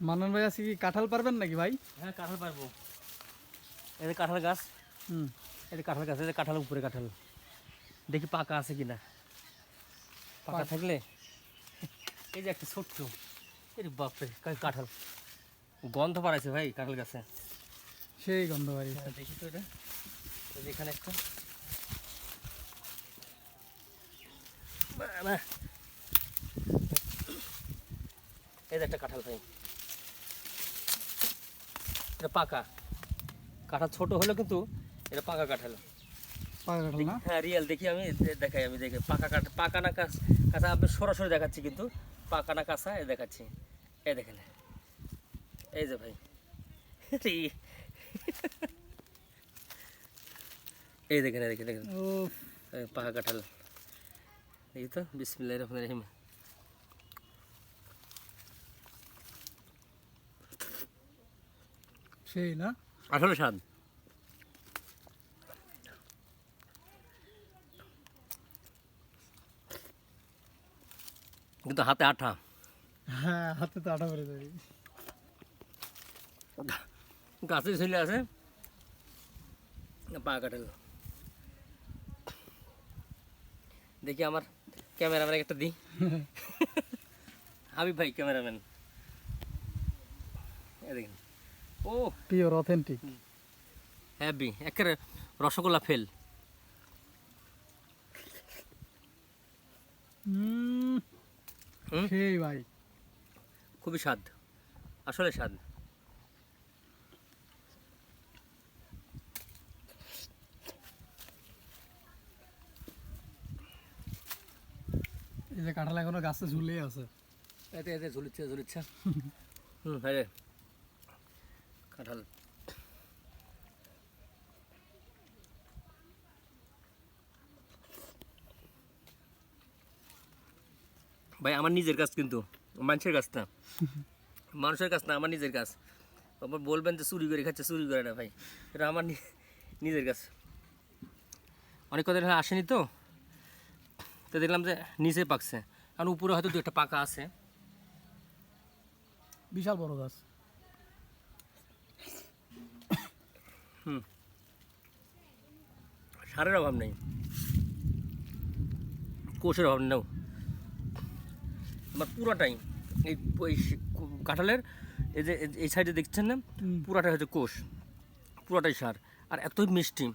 মানন ভাই আজকে কি কাঁঠাল পারবেন নাকি ভাই? হ্যাঁ কাঁঠাল পারব। যে কাঁঠাল গাছ। হুম। যে কাঁঠাল গাছ যে কাঁঠাল উপরে কাঁঠাল। দেখি পাকা আছে কিনা। পাকা থাকলে? এই যে একটা ছোট্ট। এই বাপরে কাঁঠাল। গন্ধ বাড়াইছে ভাই কাঁঠাল গাছে। সেই গন্ধ ভাই হ্যাঁ, দেখি তো এটা। এখানে একটা। এই যে একটা কাঁঠাল ভাই। এটা পাকা। কাঁঠাল ছোট হলো কিন্তু এটা পাকা কাঁঠাল পাকা কাঁঠাল না? হ্যাঁ রিয়েল দেখি আমি দেখাই আমি দেখি। পাকা কাঁঠাল পাকা না কাঁচ কাঁচা আপনি সরাসরি দেখাচ্ছি কিন্তু। পাকা না কাঁচা এ দেখাচ্ছি। এই দেখেন। এই যে ভাই। এই- এই দেখেন এই দেখেন। দেখেন এই পাকা কাঁঠাল দেখি তো বিসমিল্লাহ রহমান রহিম। সেই না আসলে স্বাদ কিন্তু হাতে আঠা হ্যাঁ হাতে তো আটা পড়ে যাবে গাছে ছেলে আছে পা কাটাল দেখি আমার ক্যামেরাম্যান একটা দিই আমি ভাই ক্যামেরাম্যান এই দেখেন ও। পিওর অথেন্টিক হ্যাপি একেবারে রসগোল্লা ফেল হুম? সেই ভাই। খুবই স্বাদ আসলে স্বাদ। এই যে কাঁঠাল এখনও গাছে ঝুলে আছে। এতে এতে ঝুলিচ্ছে ঝুলিচ্ছে হুম হ্যাঁ কাঁঠাল। ভাই আমার নিজের কাজ কিন্তু মানুষের কাজ না মানুষের কাজ না আমার নিজের কাজ। আবার বলবেন যে চুরি করে খাচ্ছে চুরি করে না ভাই। এটা আমার নিজের কাজ। অনেক হলো আসেনি তো। তো দেখলাম যে নিচে পাকছে। কারণ উপরে হয়তো দু একটা পাকা আছে। বিশাল বড় গাছ। সারের অভাব নেই। কোষের অভাব নেই। আমার পুরাটাই এই ওই কাঁঠালের এই যে এই- সাইডে দেখছেন না? হুম। পুরাটাই হচ্ছে কোষ। পুরাটাই সার। আর এতই মিষ্টি।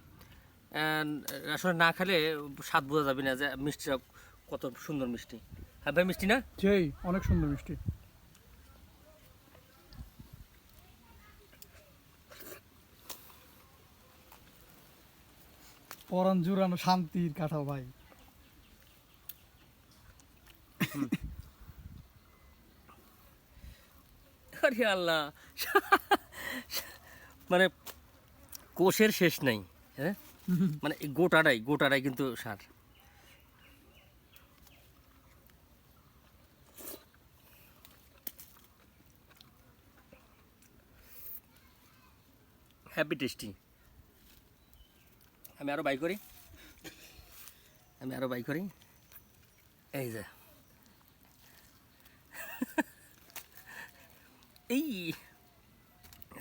আসলে না খেলে স্বাদ বোঝা যাবে না যে মিষ্টিটা কত সুন্দর মিষ্টি। হ্যাঁ ভাই মিষ্টি না? সেই অনেক সুন্দর মিষ্টি। পরাণ জুড়ানো শান্তির কাঁঠাল ভাই। আল্লাহ। মানে কোষের শেষ নাই হ্যাঁ? মানে গোটাটাই গোটাটাই কিন্তু সার। হ্যাপি টেস্টি আমি আরও বাই করি। আমি আরও বাই করি। এই যে। এই।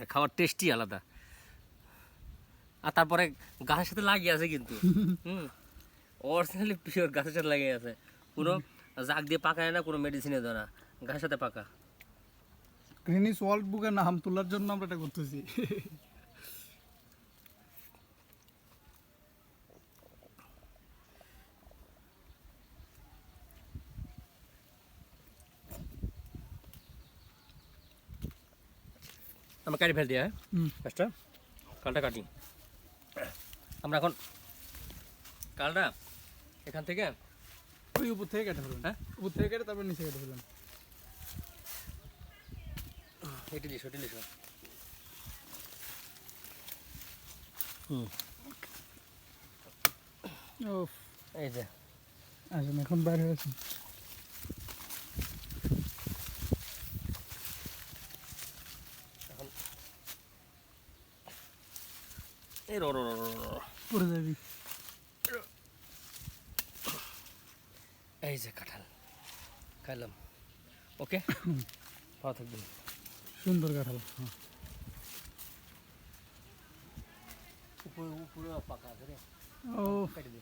খাওয়ার টেস্টই আলাদা। আর তারপরে গাছের সাথে লাগিয়ে আছে কিন্তু। হুম। অরিজিনালি পিওর গাছের সাথে লাগিয়ে আছে। কোনো জাগ দিয়ে পাকায় না কোনো মেডিসিনে দেয় না। গাছের সাথে পাকা। গ্রিনিস ওয়ার্ল্ড বুকের নাম তোলার জন্য আমরা এটা করতেছি। আমরা কাটি ফেল দিয়ে হুম। গাছটা কালটা কাটি। আমরা এখন কালটা এখান থেকে ওই উপর থেকে কেটে ফেলুন। হ্যাঁ? উপর থেকে কেটে তারপর নিচে কেটে ফেলুন। এটি দিস এটি ও এই যে। আসেন এখন বাইরে আছেন এখন এই র র। পড়ে যাবি। এই যে কাঁঠাল খাইলাম। ওকে? ভালো থাকবেন। সুন্দর কাঁঠাল হ্যাঁ। উপরে উপরে পাকা করে ও। কেটে দে।